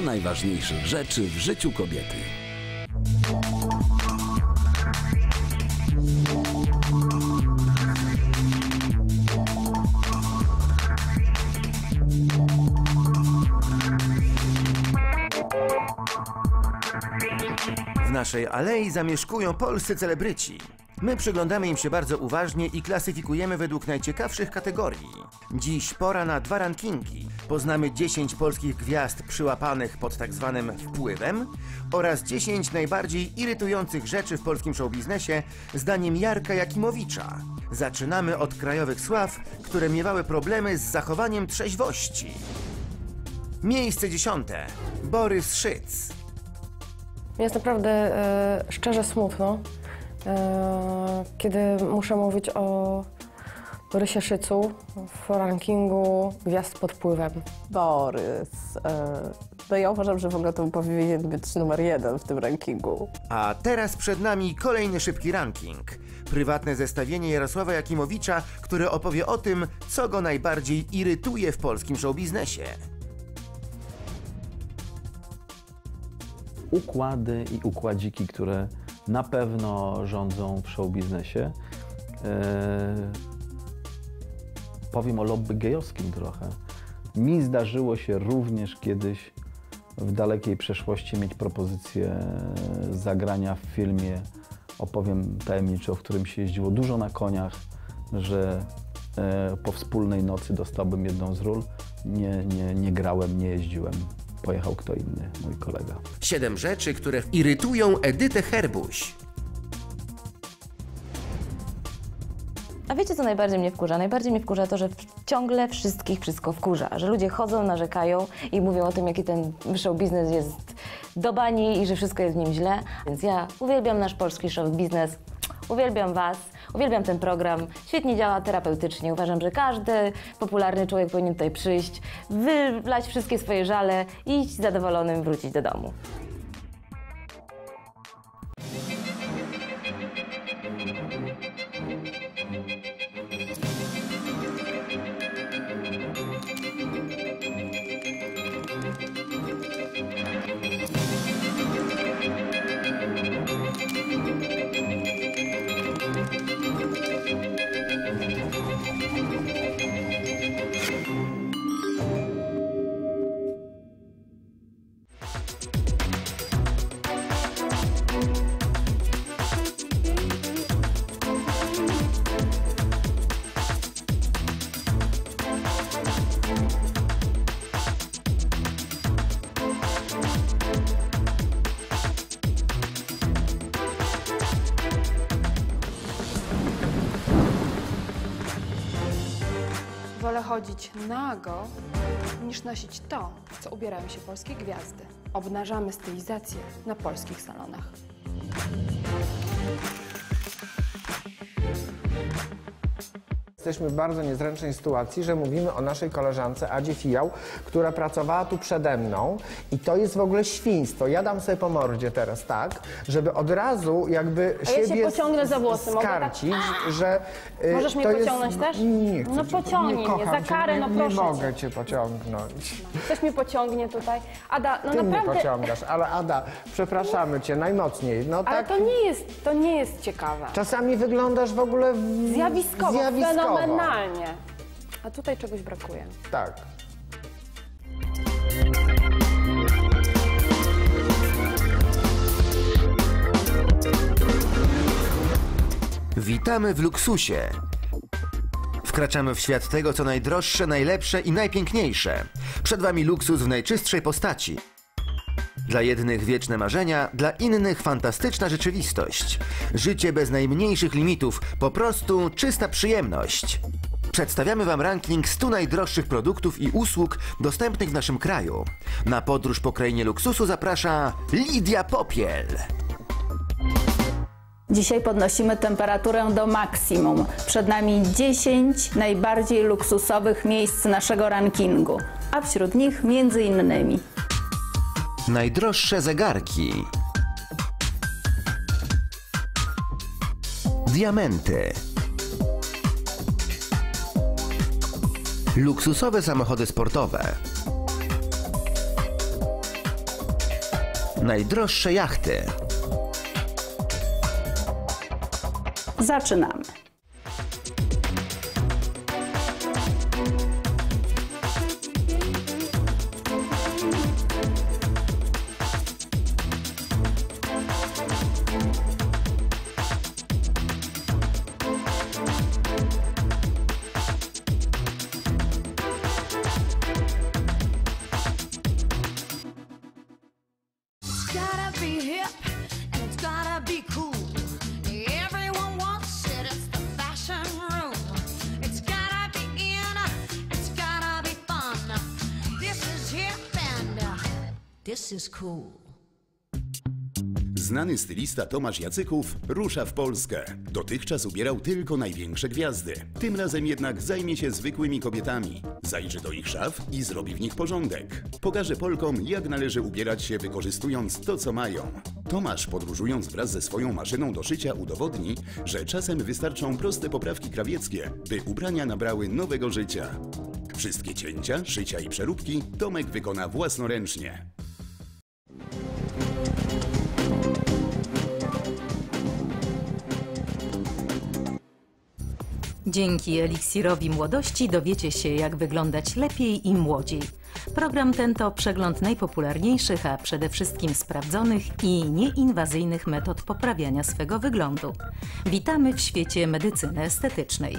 najważniejszych rzeczy w życiu kobiety. W naszej alei zamieszkują polscy celebryci. My przyglądamy im się bardzo uważnie i klasyfikujemy według najciekawszych kategorii. Dziś pora na dwa rankingi. Poznamy 10 polskich gwiazd przyłapanych pod tak zwanym wpływem oraz 10 najbardziej irytujących rzeczy w polskim showbiznesie zdaniem Jarka Jakimowicza. Zaczynamy od krajowych sław, które miewały problemy z zachowaniem trzeźwości. Miejsce dziesiąte. Borys Szyc. Jest naprawdę e, szczerze smutno, e, kiedy muszę mówić o Borysie Szycu w rankingu gwiazd pod wpływem. Borys. e, No ja uważam, że w ogóle to powinien być numer jeden w tym rankingu. A teraz przed nami kolejny szybki ranking. Prywatne zestawienie Jarosława Jakimowicza, które opowie o tym, co go najbardziej irytuje w polskim showbiznesie. układy i układziki, które na pewno rządzą w show biznesie. powiem o lobby gejowskim trochę. Mi zdarzyło się również kiedyś w dalekiej przeszłości mieć propozycję zagrania w filmie, opowiem tajemniczo, w którym się jeździło dużo na koniach, że e, po wspólnej nocy dostałbym jedną z ról. Nie, nie, nie grałem, nie jeździłem. Pojechał kto inny, mój kolega. Siedem rzeczy, które irytują Edytę Herbuś. A wiecie, co najbardziej mnie wkurza? Najbardziej mnie wkurza to, że ciągle wszystkich wszystko wkurza. Że ludzie chodzą, narzekają i mówią o tym, jaki ten show biznes jest do bani i że wszystko jest w nim źle. Więc ja uwielbiam nasz polski show biznes, uwielbiam Was, uwielbiam ten program. Świetnie działa terapeutycznie. Uważam, że każdy popularny człowiek powinien tutaj przyjść, wylać wszystkie swoje żale i iść zadowolonym wrócić do domu. Chodzić nago, niż nosić to, co ubierają się polskie gwiazdy. Obnażamy stylizację na polskich salonach. Jesteśmy w bardzo niezręcznej sytuacji, że mówimy o naszej koleżance Adzie Fijał, która pracowała tu przede mną i to jest w ogóle świństwo. Ja dam sobie po mordzie teraz tak, żeby od razu jakby A ja się siebie pociągnę za włosy, mogę tak? skarcić, że y, Możesz mnie to jest- pociągnąć też? Nie chcę No cię- pociągnij nie mnie, kocham za cię, karę, nie, no nie proszę cię. mogę cię pociągnąć. Ktoś mnie pociągnie tutaj. Ada, no Ty mnie naprawdę... pociągasz, ale Ada, przepraszamy cię najmocniej. No Ale tak, to nie jest, to nie jest ciekawe. czasami wyglądasz w ogóle w... Zjawiskowo, zjawiskowo. Fenomenalnie. A tutaj czegoś brakuje. Tak. Witamy w luksusie. Wkraczamy w świat tego, co najdroższe, najlepsze i najpiękniejsze. Przed Wami luksus w najczystszej postaci. Dla jednych wieczne marzenia, dla innych fantastyczna rzeczywistość. Życie bez najmniejszych limitów, po prostu czysta przyjemność. Przedstawiamy Wam ranking 100 najdroższych produktów i usług dostępnych w naszym kraju. Na podróż po krainie luksusu zaprasza Lidia Popiel. Dzisiaj podnosimy temperaturę do maksimum. Przed nami 10 najbardziej luksusowych miejsc naszego rankingu, a wśród nich między innymi Najdroższe zegarki. Diamenty. Luksusowe samochody sportowe. Najdroższe jachty. Zaczynamy. This is cool. Znany stylista Tomasz Jacyków rusza w Polskę. Dotychczas ubierał tylko największe gwiazdy. Tym razem jednak zajmie się zwykłymi kobietami. Zajrzy do ich szaf i zrobi w nich porządek. Pokaże Polkom, jak należy ubierać się wykorzystując to, co mają. Tomasz, podróżując wraz ze swoją maszyną do szycia, udowodni, że czasem wystarczą proste poprawki krawieckie, by ubrania nabrały nowego życia. Wszystkie cięcia, szycia i przeróbki Tomek wykona własnoręcznie. Dzięki eliksirowi młodości dowiecie się, jak wyglądać lepiej i młodziej. Program ten to przegląd najpopularniejszych, a przede wszystkim sprawdzonych i nieinwazyjnych metod poprawiania swego wyglądu. Witamy w świecie medycyny estetycznej.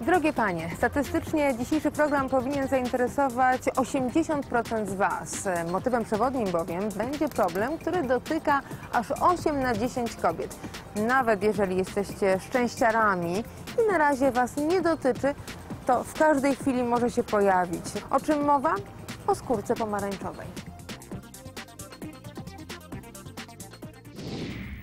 Drogie Panie, statystycznie dzisiejszy program powinien zainteresować 80% z Was. Motywem przewodnim bowiem będzie problem, który dotyka aż 8 na 10 kobiet. Nawet jeżeli jesteście szczęściarami i na razie Was nie dotyczy, to w każdej chwili może się pojawić. O czym mowa? O skórce pomarańczowej.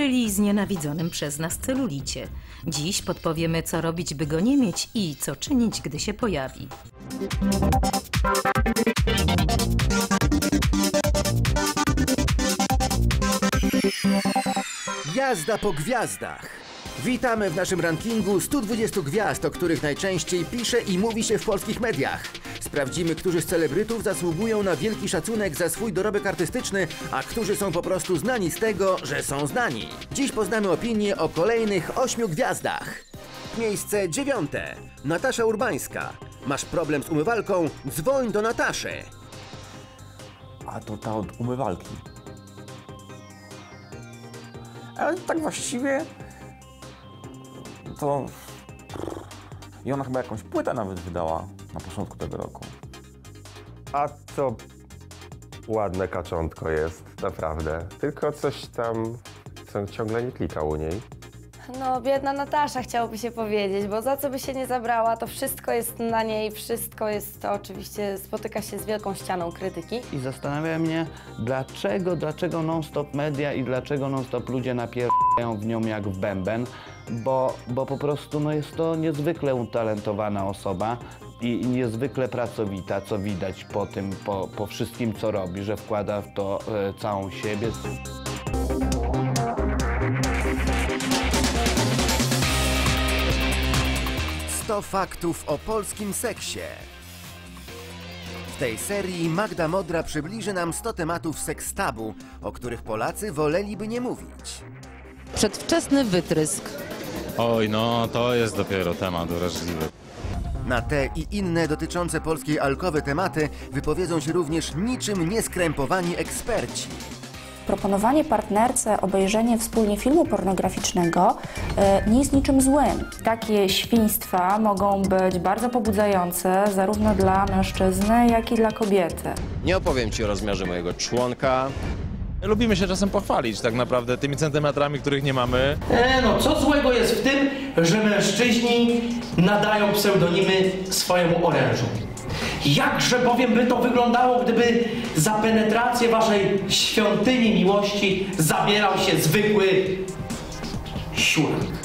czyli znienawidzonym przez nas celulicie. Dziś podpowiemy, co robić, by go nie mieć i co czynić, gdy się pojawi. Jazda po gwiazdach. Witamy w naszym rankingu 120 gwiazd, o których najczęściej pisze i mówi się w polskich mediach. Sprawdzimy, którzy z celebrytów zasługują na wielki szacunek za swój dorobek artystyczny, a którzy są po prostu znani z tego, że są znani. Dziś poznamy opinię o kolejnych ośmiu gwiazdach. Miejsce dziewiąte. Natasza Urbańska. Masz problem z umywalką? Dzwoń do Nataszy. A to ta od umywalki. Ale tak właściwie to... I ona chyba jakąś płytę nawet wydała na początku tego roku. A to ładne kaczątko jest, naprawdę. Tylko coś tam, co ciągle nie klika u niej. No, biedna Natasza chciałoby się powiedzieć, bo za co by się nie zabrała, to wszystko jest na niej, wszystko jest to oczywiście, spotyka się z wielką ścianą krytyki. I zastanawia mnie, dlaczego, dlaczego non-stop media i dlaczego non-stop ludzie napierają w nią jak w bęben, bo, bo po prostu no, jest to niezwykle utalentowana osoba i, niezwykle pracowita, co widać po tym, po, po wszystkim, co robi, że wkłada w to e, całą siebie. 100 faktów o polskim seksie. W tej serii Magda Modra przybliży nam 100 tematów sekstabu, o których Polacy woleliby nie mówić. Przedwczesny wytrysk. Oj, no to jest dopiero temat wrażliwy. Na te i inne dotyczące polskiej alkowy tematy wypowiedzą się również niczym nieskrępowani eksperci. Proponowanie partnerce obejrzenie wspólnie filmu pornograficznego e, nie jest niczym złym. Takie świństwa mogą być bardzo pobudzające zarówno dla mężczyzny, jak i dla kobiety. Nie opowiem Ci o rozmiarze mojego członka. Lubimy się czasem pochwalić tak naprawdę tymi centymetrami, których nie mamy. E, no co złego jest w tym, że mężczyźni nadają pseudonimy swojemu orężu? Jakże bowiem by to wyglądało, gdyby za penetrację waszej świątyni miłości zabierał się zwykły siurek?